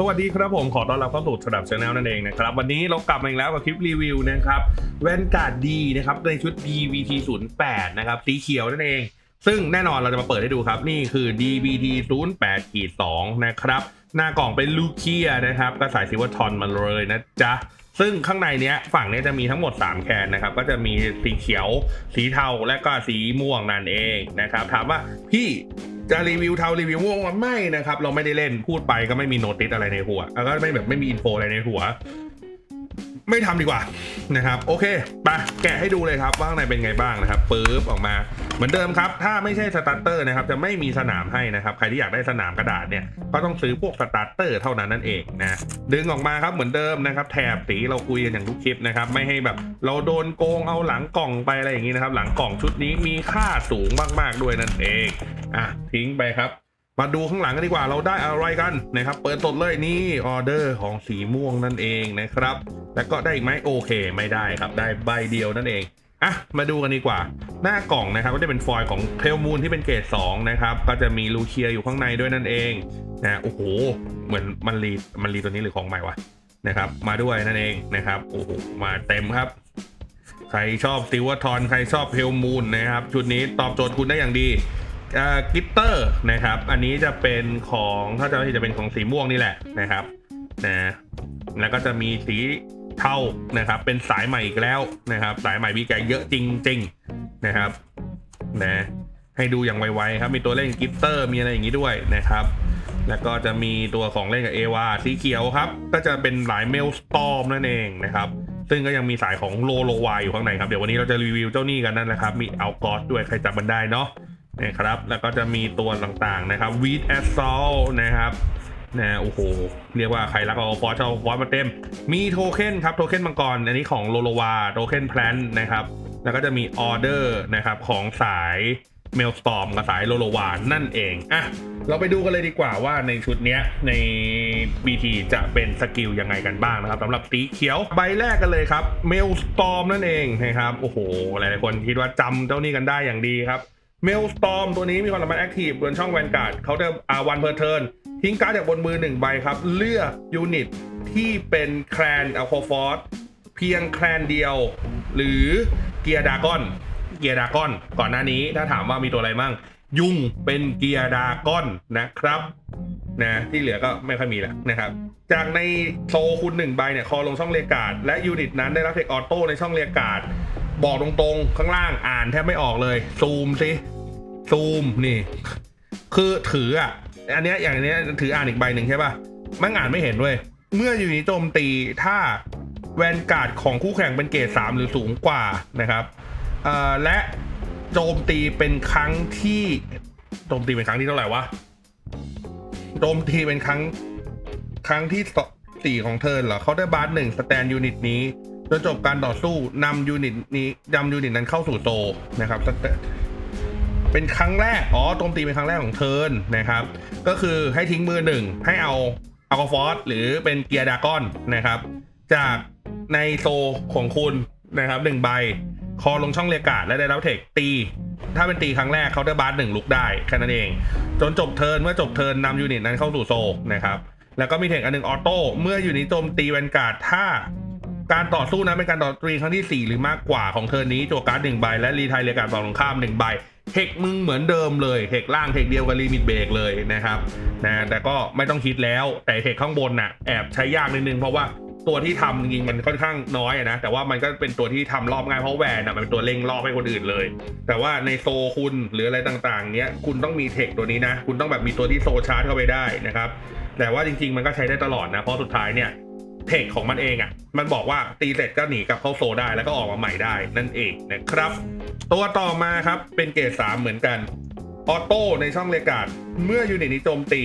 สวัสดีครับผมขอต้อนรับเข้าสู่สดับชาแนลนั่นเองนะครับ วันนี้เรากลับมาอีกแล้วกับคลิปรีวิวนะครับแว่นกาดดีนะครับในชุด DVT 0 8นะครับสีเขียวนั่นเอง ซึ่งแน่นอนเราจะมาเปิดให้ดูครับ นี่คือ DVT 0 8ขีด2นะครับ หน้ากล่องเป็นลูเคียนะครับก็ใส่ซิวทอนมาเลยนะจ๊ะซึ่งข้างในเนี้ยฝั่งเนี้ยจะมีทั้งหมด 3 แคนนะครับ ก็จะมีสีเขียว สีเทาและก็สีม่วงนั่นเองนะครับถามว่าพี่ จะรีวิวเทารีวิวม่วงว่าไม่นะครับ เราไม่ได้เล่นพูดไปก็ไม่มีโน้ติสอะไรในหัวแล้วก็ไม่แบบไม่มีอินโฟอะไรในหัว ไม่ทำดีกว่านะครับ โอเคไปแกะให้ดูเลยครับว่าข้างในเป็นไงบ้างนะครับปึ๊บออกมา เหมือนเดิมครับ ถ้าไม่ใช่สตาร์เตอร์นะครับจะไม่มีสนามให้นะครับ ใครที่อยากได้สนามกระดาษเนี่ยก็ต้องซื้อพวกสตาร์เตอร์เท่านั้นนั่นเองนะดึงออกมาครับเหมือนเดิมนะครับ แถบสีเราคุยกันอย่างทุกคลิปนะครับไม่ให้แบบเราโดนโกงเอาหลังกล่องไปอะไรอย่างนี้นะครับ หลังกล่องชุดนี้มีค่าสูงมากๆด้วยนั่นเองอะทิ้งไปครับมาดูข้างหลังกันดีกว่าเราได้อะไรกันนะครับ เปิดสดเลยนี่ออเดอร์ของสีม่วงนั่นเองนะครับ แล้วก็ได้อีกไหมโอเค ไม่ได้ครับได้ใบเดียวนั่นเอง อะมาดูกันดีกว่า หน้ากล่องนะครับก็จะเป็นฟอยล์ของเทลมูนที่เป็นเกรด2นะครับก็จะมีลูเคียอยู่ข้างในด้วยนั่นเองนะโอ้โหเหมือนมันรีมันรีตัวนี้หรือของใหม่วะนะครับมาด้วยนั่นเองนะครับโอ้โหมาเต็มครับ ใครชอบซิวทอนใครชอบเพลมูนนะครับชุดนี้ตอบโจทย์คุณได้อย่างดีกิตเตอร์นะครับอันนี้จะเป็นของถ้าจะไม่ผิดจะเป็นของสีม่วงนี่แหละนะครับนะแล้วก็จะมีสี เท่านะครับ เป็นสายใหม่อีกแล้วนะครับ สายใหม่มีแกเยอะจริง ๆนะครับนะให้ดูอย่างไวๆครับ มีตัวเล่นกิตเตอร์มีอะไรอย่างนี้ด้วยนะครับ แล้วก็จะมีตัวของเล่นกับเอวาสีเขียวครับ ก็จะเป็นหลายเมลสตอมนั่นเองนะครับ ซึ่งก็ยังมีสายของโลโลวายอยู่ข้างในครับ เดี๋ยววันนี้เราจะรีวิวเจ้านี่กันนั่นแหละครับ มีเอากอสด้วยใครจำมันได้เนาะนะครับ แล้วก็จะมีตัวต่างๆนะครับวีดแอสซอลนะครับ นะโอ้โห เรียกว่าใครรักเอาฟอสเอาฟอสมาเต็ม มีโทเค็นครับ โทเค็นมังกร อันนี้ของโลโลวา โทเค็นแพลนนะครับ แล้วก็จะมีออเดอร์นะครับของสายเมลสตอมกับสายโลโลวา นั่นเอง อะ เราไปดูกันเลยดีกว่าว่าในชุดนี้ใน BT จะเป็นสกิลยังไงกันบ้างนะครับสำหรับสีเขียวใบแรกกันเลยครับเมลสตอมนั่นเองนะครับ โอ้โห หลายๆคนคิดว่าจำเจ้านี้กันได้อย่างดีครับเมลสตอมตัวนี้มีความสามารถแอคทีฟบนช่องแวนการ์ดเขาจะอาวันเพอร์เทิร์น ทิ้งการ์ดจากบนมือหนึ่งใบครับ เลือกยูนิตที่เป็นแคลนอัลโคฟอร์เพียงแคลนเดียว หรือเกียร์ดากอน เกียร์ดากอน ก่อนหน้านี้ถ้าถามว่ามีตัวอะไรมั่ง ยุ่งเป็นเกียร์ดากอนนะครับนะที่เหลือก็ไม่ค่อยมีแล้วนะครับ จากในโซคุณหนึ่งใบเนี่ย คอลงช่องเรียกาด และยูนิตนั้นได้รับเทคออโต้ในช่องเรียกาด บอกตรงๆ ข้างล่างอ่านแทบไม่ออกเลย ซูมสิซูมนี่ คือถืออะ อันเนี้ยอย่างเนี้ยถืออ่านอีกใบหนึ่งใช่ป่ะมันอ่านไม่เห็นด้ยเมื่ออยู่นี้โจมตีถ้าแวนการ์ดของคู่แข่งเป็นเกรด3หรือสูงกว่านะครับเอ่อและโจมตีเป็นครั้งที่โจมตีเป็นครั้งที่เท่าไหร่วะโจมตีเป็นครั้งครั้งที่สี่ของเทิร์นเหรอเขาได้บาร์หนึ่งสแตนยูนิตนี้จนจบการต่อสู้นำยูนิตนี้นำยูนิตนั้นเข้าสู่โซนะครับสแต เป็นครั้งแรก อ๋อโจมตีเป็นครั้งแรกของเทิร์นนะครับ ก็คือให้ทิ้งมือหนึ่งให้เอาอัลกฟอสหรือเป็นเกียร์ดากอนนะครับ จากในโซของคุณนะครับหนึ่งใบ คอลงช่องเรียการ์ดและได้รับเทคตี ถ้าเป็นตีครั้งแรกเขาได้บาร์หนึ่งลุกได้แค่นั้นเอง จนจบเทิร์นเมื่อจบเทิร์นนำยูนิตนั้นเข้าสู่โซนะครับแล้วก็มีเทคอันหนึ่งออโต้เมื่อยูนิตโจมตีแวนการ์ดถ้าการต่อสู้นั้นเป็นการต่อตีครั้งที่ 4 หรือมากกว่าของเทิร์นนี้จั่วการ์ดหนึ่งใบและรีไทยเรียการ์ดฝั่งตรงข้ามหนึ่งใบ เทคมึงเหมือนเดิมเลยเทคล่างเทคเดียวกับลิมิตเบรกเลยนะครับนะแต่ก็ไม่ต้องคิดแล้วแต่เทคข้างบนน่ะแอบใช้ยากนิดนึงเพราะว่าตัวที่ทำจริงมันค่อนข้างน้อยนะแต่ว่ามันก็เป็นตัวที่ทำรอบง่ายเพราะแวนน่ะมันเป็นตัวเร่งรอบให้คนอื่นเลย แต่ว่าในโซคุณหรืออะไรต่างๆเนี้ยคุณต้องมีเทคตัวนี้นะ คุณต้องแบบมีตัวที่โซชาร์จเข้าไปได้นะครับแต่ว่าจริงๆมันก็ใช้ได้ตลอดนะเพราะสุดท้ายเนี่ย เทคของมันเองอะ่ะ มันบอกว่าตีเสร็จก็หนีกลับเข้าโซได้แล้วก็ออกมาใหม่ได้นั่นเองนะครับ ตัวต่อมาครับเป็นเกรด3เหมือนกันออโต้ในช่องเรียกการ์ดเมื่อยูนิตนี้โจมตี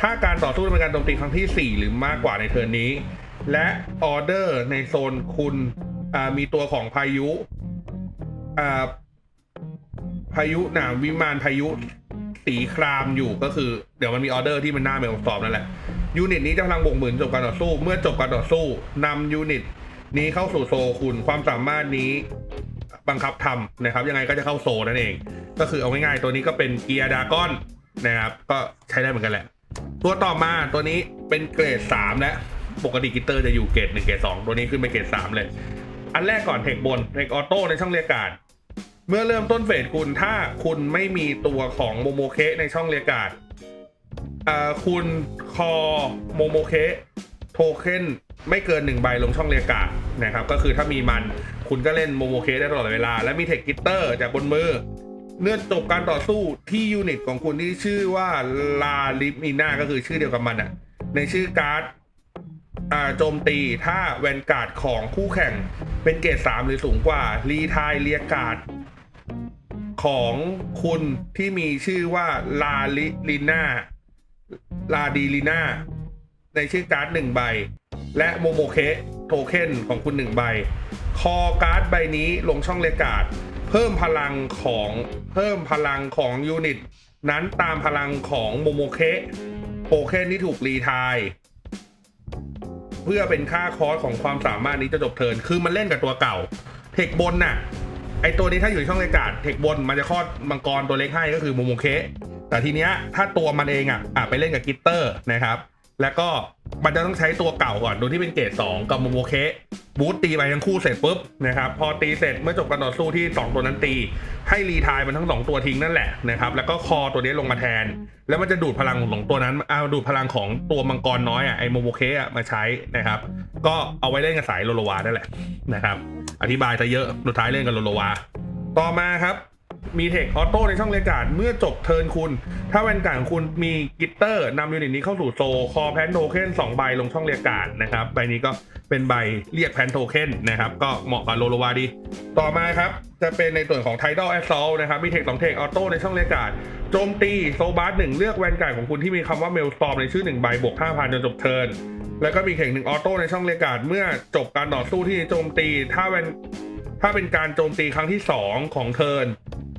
ถ้าการต่อสู้เป็นการโจมตีครั้งที่ 4 หรือมากกว่าในเทิร์นนี้ และออเดอร์ในโซนคุณอ่ามีตัวของพายุอ่าพายุหนามวิมานพายุสีครามอยู่ก็คือ เดี๋ยวมันมีออเดอร์ที่มันหน้าเมลสอบนั่นแหละ ยูนิตนี้จะพลังบวกหมื่นจบการต่อสู้ เมื่อจบการต่อสู้นำยูนิตนี้เข้าสู่โซคุณความสามารถนี้บังคับทำนะครับ ยังไงก็จะเข้าโซนั่นเอง ก็คือเอาง่ายๆตัวนี้ก็เป็นเกียร์ดากอนนะครับ ก็ใช้ได้เหมือนกันแหละ ตัวต่อมาตัวนี้เป็นเกรด3แล้วปกติกิตเตอร์จะอยู่เกรด1เกรด2ตัวนี้ขึ้นไปเกรด3เลย อันแรกก่อนเทคบนเทคออโต้ในช่องเรียกการ เมื่อเริ่มต้นเฟสคุณถ้าคุณไม่มีตัวของโมโมเคในช่องเรียกการ อ่าคุณคอโมโมเคโทเค็นไม่เกินหนึ่งใบลงช่องเรียกาดนะครับ ก็คือถ้ามีมันคุณก็เล่นโมโมเคได้ตลอดเวลา และมีเทคกิตเตอร์จากบนมือเมื่อจบการต่อสู้ที่ยูนิตของคุณที่ชื่อว่าลาลิมิน่าก็คือชื่อเดียวกับมันอะในชื่อการ์ดโจมตีถ้าแวนการ์ดของคู่แข่งเป็นเกรด3หรือสูงกว่า รีทายเรียการ์ดของคุณที่มีชื่อว่าลาลิลิน่า ลาดีลิน่าในชื่อการ์ดหนึ่งใบ และโมโมเคโทเค็นของคุณหนึ่งใบ คอการ์ดใบนี้ลงช่องเรียกาดเพิ่มพลังของเพิ่มพลังของยูนิต นั้นตามพลังของโมโมเคโทเค็นที่ถูกรีทายเพื่อเป็นค่าคอสของความสามารถนี้จะจบเทินคือมันเล่นกับตัวเก่า เทคบนน่ะไอตัวนี้ถ้าอยู่ในช่องเรียกาดเทคบนมันจะคลอดมังกรตัวเล็กให้ก็คือโมโมเค แต่ทีเนี้ยถ้าตัวมันเองอะไปเล่นกับกิตเตอร์นะครับ แล้วก็มันจะต้องใช้ตัวเก่าก่อนโดยที่เป็นเกรด2กับโมโมเคบูตตีไปทั้งคู่เสร็จปุ๊บนะครับพอตีเสร็จเมื่อจบการต่อสู้ที่ 2 ตัวนั้นตี ให้รีทายมันทั้ง 2 ตัวทิ้งนั่นแหละนะครับแล้วก็คอตัวนี้ลงมาแทน แล้วมันจะดูดพลังของตัวนั้นเอาดูดพลังของตัวมังกรน้อยอะไอโมโมเคอะมาใช้นะครับ ก็เอาไว้เล่นกับสายโลโลวานั่นแหละนะครับ อธิบายซะเยอะสุดท้ายเล่นกับโลโลวาต่อมาครับ มีเทคออโต้ในช่องเรียกการ์ดเมื่อจบเทิร์นคุณ ถ้าแวนการ์ดของคุณมีกิตเตอร์นำยูนิตนี้เข้าสู่โซคอแพนโทเค็น2ใบลงช่องเรียกการ์ดนะครับใบนี้ก็เป็นใบเรียกแพนโทเค็นนะครับ ก็เหมาะกับโลโลวาดี ต่อมาครับ จะเป็นในส่วนของ Tidal Assault นะครับ มีเทคสองเทคออโต้ในช่องเรียกการ์ดโจมตีโซบาร์หนึ่งเลือกแวนการ์ดของคุณที่มีคำว่าเมลสตอมในชื่อหนึ่งใบบวก5,000จนจบเทิร์นแล้วก็มีเข่งหนึ่งออโต้ในช่องเรียกการ์ดเมื่อจบการต่อสู้ที่โจมตีถ้าแวนถ้าเป็นการโจมตีครั้งที่ 2 ของเทิร์น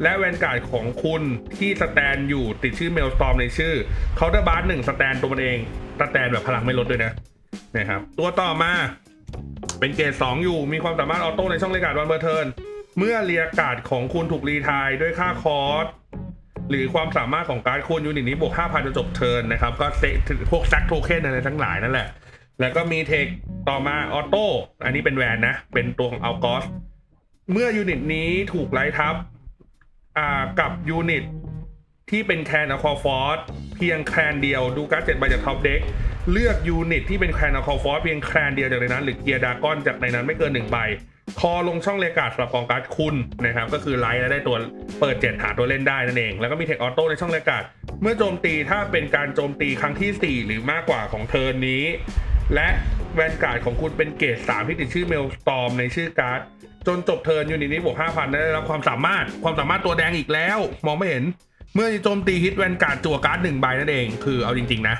และแวนการ์ดของคุณที่สแตนอยู่ติดชื่อเมลสตอมในชื่อเคาน์เตอร์บาร์หนึ่งสแตนตัวมันเองสแตนแบบพลังไม่ลดด้วยนะนะครับตัวต่อมาเป็นเกรด2อยู่มีความสามารถออโต้ในช่องเรียกการ์ดวันเบอร์เทิร์นเมื่อเรียกการ์ดของคุณถูกรีทายด้วยค่าคอร์สหรือความสามารถของการ์ดคุณยูนิตนี้บวก5,000จนจบเทิร์นนะครับ ก็เซพวกแซกโทเค็นอะไรทั้งหลายนั่นแหละ แล้วก็มีเทคต่อมาออโต้อันนี้เป็นแวนนะ เป็นตัวของอัลกอสเมื่อยูนิตนี้ถูกไล่ทับ กับยูนิตที่เป็นแคนอะคอฟอร์สเพียงแคนเดียวดูการ์ดเจ็ดใบจากท็อปเด็กเลือกยูนิตที่เป็นแคนอะคอฟอร์สเพียงแคนเดียวจากในนั้น หรือเกียร์ดากอนจากในนั้นไม่เกินหนึ่งใบคอลงช่องเลกาดสำหรับกองการ์ดคุณนะครับ ก็คือไลท์และได้ตัวเปิดเจ็ดหาตัวเล่นได้นั่นเอง แล้วก็มีเทคออโต้ในช่องเลกาดเมื่อโจมตีถ้าเป็นการโจมตีครั้งทีสี่ 4 หรือมากกว่าของเทิร์นนี้ และแวนการ์ดของคุณเป็นเกรด3ที่ติดชื่อเมลสตอมในชื่อการ์ด จนจบเทิร์นยูนิตนี้บวก5,000 ได้รับความสามารถ ความสามารถตัวแดงอีกแล้ว มองไม่เห็น เมื่อโจมตีฮิตแวนการ์ดจั่วการ์ดหนึ่งใบนั่นเอง คือเอาจริง ๆ นะ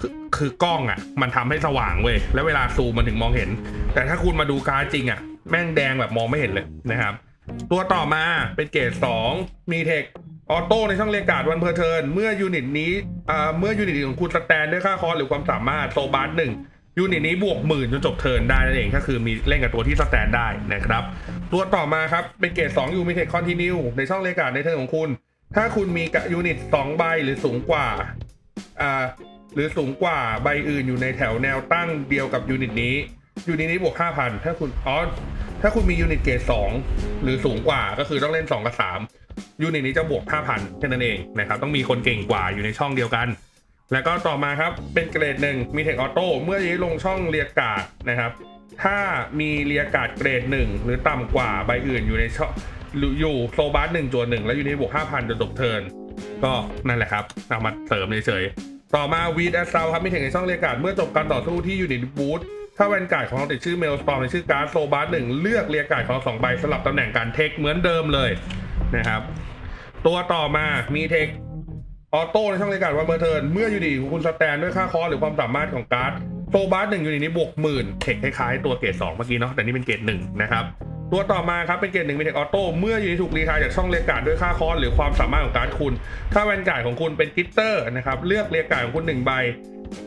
คือคือกล้องอะ มันทำให้สว่างเว้ย แล้วเวลาซูมมันถึงมองเห็น แต่ถ้าคุณมาดูการ์ดจริงอะ แม่งแดงแบบมองไม่เห็นเลยนะครับ ตัวต่อมาเป็นเกรด2มีเทคออโต้ในช่องเรียกการ์ดวันเพอร์เทิร์นเมื่อยูนิตนี้อ่าเมื่อยูนิตของคุณสแตนด้วยค่าคอร์หรือความสามารถโซบาร์หนึ่ง ยูนิตนี้บวกหมื่นจนจบเทิร์นได้นั่นเองก็คือมีเล่นกับตัวที่สแตนได้นะครับ ตัวต่อมาครับ เป็นเกรด2ยูมีเทคคอนติเนียในช่องเรียกาดในเทิร์นของคุณ ถ้าคุณมีกับยูนิต2ใบหรือสูงกว่าอ่าหรือสูงกว่าใบอื่นอยู่ในแถวแนวตั้งเดียวกับยูนิตนี้ยูนิตนี้บวก5,000 ถ้าคุณอ๋อถ้าคุณมียูนิตเกรด2หรือสูงกว่าก็คือต้องเล่น 2 กับ 3ยูนิตนี้จะบวก5,000แค่นั้นเองนะครับต้องมีคนเก่งกว่าอยู่ในช่องเดียวกัน แล้วก็ต่อมาครับเป็นเกรดหนึ่งมีเทคออโต้เมื่อย้ลงช่องเรียการ์ดนะครับ ถ้ามีเรียการ์ดเกรดหนึ่งหรือต่ำกว่าใบอื่นอยู่ในช่องหรืออยู่โซบาร์หนึ่งจวนหนึ่งแล้วอยูนิตบวก5,000จนจบเทิร์นก็นั่นแหละครับเอามาเสริมเฉยๆต่อมาวีดแอสเซลครับมีเทคในช่องเรียการ์ดเมื่อจบการต่อสู้ที่อยู่ในบูธถ้าแวนการ์ดของเราติดชื่อเมลสตอมในชื่อการ์ดโซบาร์หนึ่งเลือกเรียกกาดของเราสองใบสลับตำแหน่งการเทคเหมือนเดิมเลยนะครับ ตัวต่อมามีเทค ออโต้ในช่องเรียกการ์ดวันเบอร์เทิร์นเมื่อยูนิตคุณสแตนด้วยค่าคอร์สหรือความสามารถของการ์ดโซบาร์หนึ่งยูนิตนี้บวกหมื่นเทคคล้ายๆตัวเกรดสองเมื่อกี้เนาะแต่นี่เป็นเกรดหนึ่งนะครับตัวต่อมาครับเป็นเกรดหนึ่งมีเทคออโต้เมื่อยูนิตถูกรีทายจากช่องเรียกการ์ดด้วยค่าคอร์สหรือความสามารถของการ์ดคุณ ถ้าแวนการ์ดของคุณเป็นกิตเตอร์นะครับเลือกเรียกการ์ดของคุณหนึ่งใบ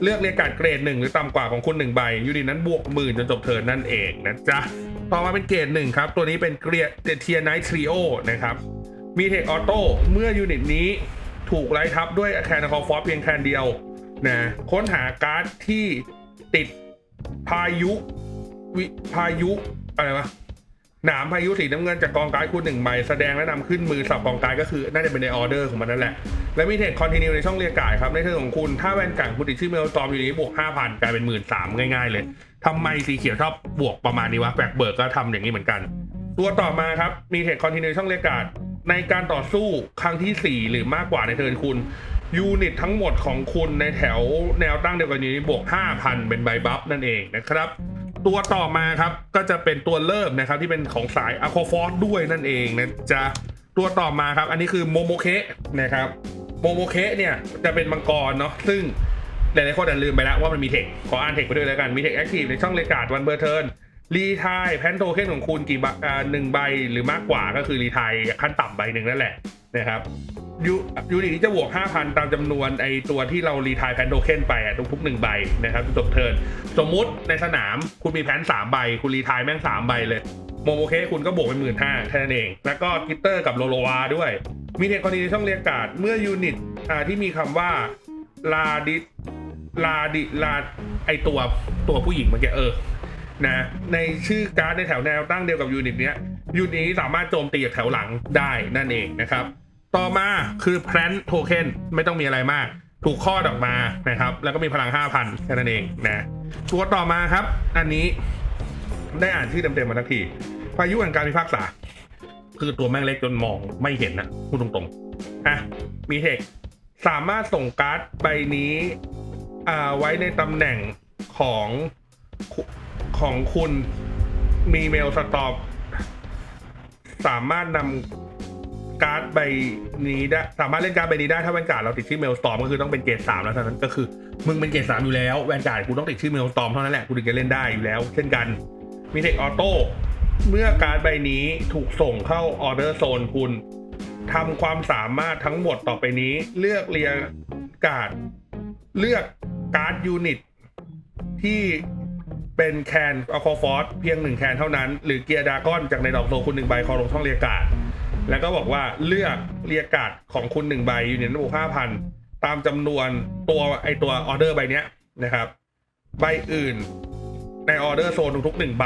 เลือกเรียกการ์ดเกรดหนึ่งหรือต่ำกว่าของคุณหนึ่งใบยูนิตนั้นบวกหมื่นจนจบเทิร์นนั่นเองนะจ๊ะต่อมาเป็นเกรดหนึ่งครับตัวนี้เป็นเกรดเทียไนท์ทริโอนะครับมีเทคออโต้เมื่อยูนิตนี้ ถูกไล่ทับด้วยแคนคอฟอสเพียงแคนเดียวนะค้นหาการ์ดที่ติดพายุวิพายุอะไรวะหนามพายุสีน้ำเงินจากกองการ์ดคุณหนึ่งใบแสดงและนำขึ้นมือสับกองการ์ดก็คือน่าจะเป็นในออเดอร์ของมันนั่นแหละ และมีเทคคอนติเนียในช่องเรียกกายครับในเทิร์นของคุณถ้าแวนกังคุณติดชื่อเมลตอมอยู่นี้บวก 5,000 กลายเป็น 1 3ื่นง่ายๆเลยทำไมสีเขียวชอบบวกประมาณนี้วะแปลกเบิร์กก็ทำอย่างนี้เหมือนกัน ตัวต่อมาครับมีเทคคอนติเนียช่องเรียกกาย ในการต่อสู้ครั้งทีสี่ 4 หรือมากกว่าในเทิร์นคุณ ยูนิตทั้งหมดของคุณในแถวแนวตั้งเดียวกันนี้บวก 5,000 เป็นใบบัฟนั่นเองนะครับ ตัวต่อมาครับก็จะเป็นตัวเริ่มนะครับที่เป็นของสายอะโคฟอสด้วยนั่นเองนะจ๊ะตัวต่อมาครับ อันนี้คือโมโมเคะนะครับโมโมเคะเนี่ยจะเป็นมังกรเนาะซึ่งหลายๆคนอาจจะลืมไปแล้วว่ามันมีเทคขออ่านเทคไปด้วยแล้วกันมีเทคแอคทีฟในช่องเลกาดวันเบอร์เทิร์น รีทายแพนโทเค็นของคุณกี่ใบหนึ่งใบหรือมากกว่าก็คือรีทายขั้นต่ำใบหนึ่งนั่นแหละนะครับยูยูนิตนี้จะบวก 5,000 ตามจำนวนไอตัวที่เรารีทายแพนโทเค็นไปอะทุกๆหนึ่งใบนะครับจบเทิร์นสมมุติในสนามคุณมีแพนสามใบ คุณรีทายแม่งสามใบเลยโมโมเคคุณก็บวกเป็นหมื่นห้าแค่นั้นเอง แล้วก็กิตเตอร์กับโลโลวาด้วย มีเทคคอนดิในช่องเรียกกาดเมื่อยูนิตที่มีคำว่าลาดิลาดิลาไอตัวตัวผู้หญิงเมื่อกี้เออ นะในชื่อการ์ดในแถวแนวตั้งเดียวกับยูนิตเนี้ยยูนิตนี้สามารถโจมตีจากแถวหลังได้นั่นเองนะครับ ต่อมาคือแพลนโทเค็นไม่ต้องมีอะไรมาก ถูกข้อดออกมานะครับ แล้วก็มีพลัง 5,000แค่นั้นเองนะตัวต่อมาครับ อันนี้ได้อ่านชื่อเต็มๆมาทักทีพายุแห่งการพิพากษา คือตัวแม่งเล็กจนมองไม่เห็นนะพูดตรงๆอะมีเทคสามารถส่งการ์ดใบนี้อ่าไว้ในตำแหน่งของ ของคุณมีเมลสต็อกสามารถนำการ์ดใบนี้ได้ สามารถเล่นการ์ดใบนี้ได้ถ้าแวนการ์ดเราติดชื่อเมลสตอมก็คือต้องเป็นเกรดสามแล้วเท่านั้นก็คือ มึงเป็นเกรดสามอยู่แล้วแวนการ์ดกูต้องติดชื่อเมลสตอมเท่านั้นแหละกูถึงจะเล่นได้อยู่แล้ว เช่นกันมีเทคออโต้เมื่อการ์ดใบนี้ถูกส่งเข้าออเดอร์โซนคุณทำความสามารถทั้งหมดต่อไปนี้ เลือกเรียงการ์ดเลือกการ์ดยูนิตที่ เป็นแคนอคอฟอสเพียงหนึ่งแคนเท่านั้น หรือเกียร์ดากอนจากในดอกโซคุณหนึ่งใบคอลงช่องเรียการ์ดแล้วก็บอกว่าเลือกเรียการ์ดของคุณหนึ่งใบอยู่ในิตบวกห้าพันตามจำนวนตัวไอตัวออเดอร์ใบเนี้ยนะครับ ใบอื่นในออเดอร์โซนทุกๆหนึ่งใบ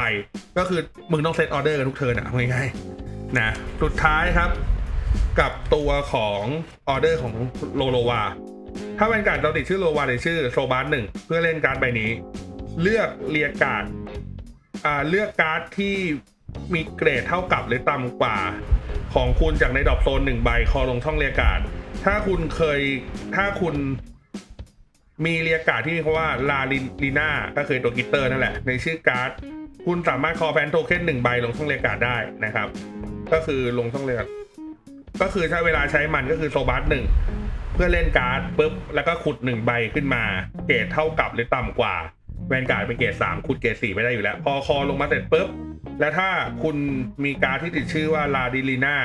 ก็คือมึงต้องเซตออเดอร์กันทุกเทิร์นอะง่ายๆนะสุดท้ายครับ กับตัวของออเดอร์ของโลโลวาถ้าเป็นการเราติดชื่อโลวาในชื่อโซบาร์หนึ่งเพื่อเล่นการใบนี้ เลือกเรียการ์ดเลือกการ์ดที่มีเกรดเท่ากับหรือต่ำกว่า ของคุณจากในดอปโซนหนึ่งใบคอลงช่องเรียการ์ดถ้าคุณเคยถ้าคุณมีเรียการ์ดที่มีคำว่าลาลิลีน่าก็คือตัวกิตเตอร์นั่นแหละ ในชื่อการ์ด คุณสามารถคอแพนโทเค็นหนึ่งใบลงช่องเรียการ์ดได้นะครับ ก็คือลงช่องเรียกการ์ดก็คือถ้าเวลาใช้มันก็คือโซบัสหนึ่งเพื่อเล่นการ์ดปุ๊บแล้วก็ขุดหนึ่งใบขึ้นมา เกรดเท่ากับหรือต่ำกว่า แวนการ์ดเป็นเกรดสามขุดเกรดสี่ไม่ได้อยู่แล้ว พอคอลงมาเสร็จปุ๊บ และถ้าคุณมีการ์ดที่ติดชื่อว่าลาดิลีนา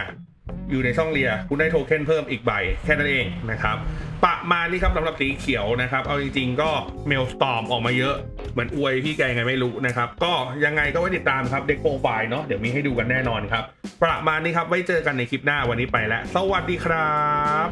อยู่ในช่องเรีย คุณได้โทเค็นเพิ่มอีกใบ แค่นั้นเองนะครับ ประมาณนี้ครับสำหรับสีเขียวนะครับ เอาจริงๆก็เมลสตอมออกมาเยอะ เหมือนอวยพี่แกยังไงไม่รู้นะครับ ก็ยังไงก็ไว้ติดตามครับเด็กโปรไฟล์เนาะเดี๋ยวมีให้ดูกันแน่นอนครับ ประมาณนี้ครับไว้เจอกันในคลิปหน้าวันนี้ไปแล้ว สวัสดีครับ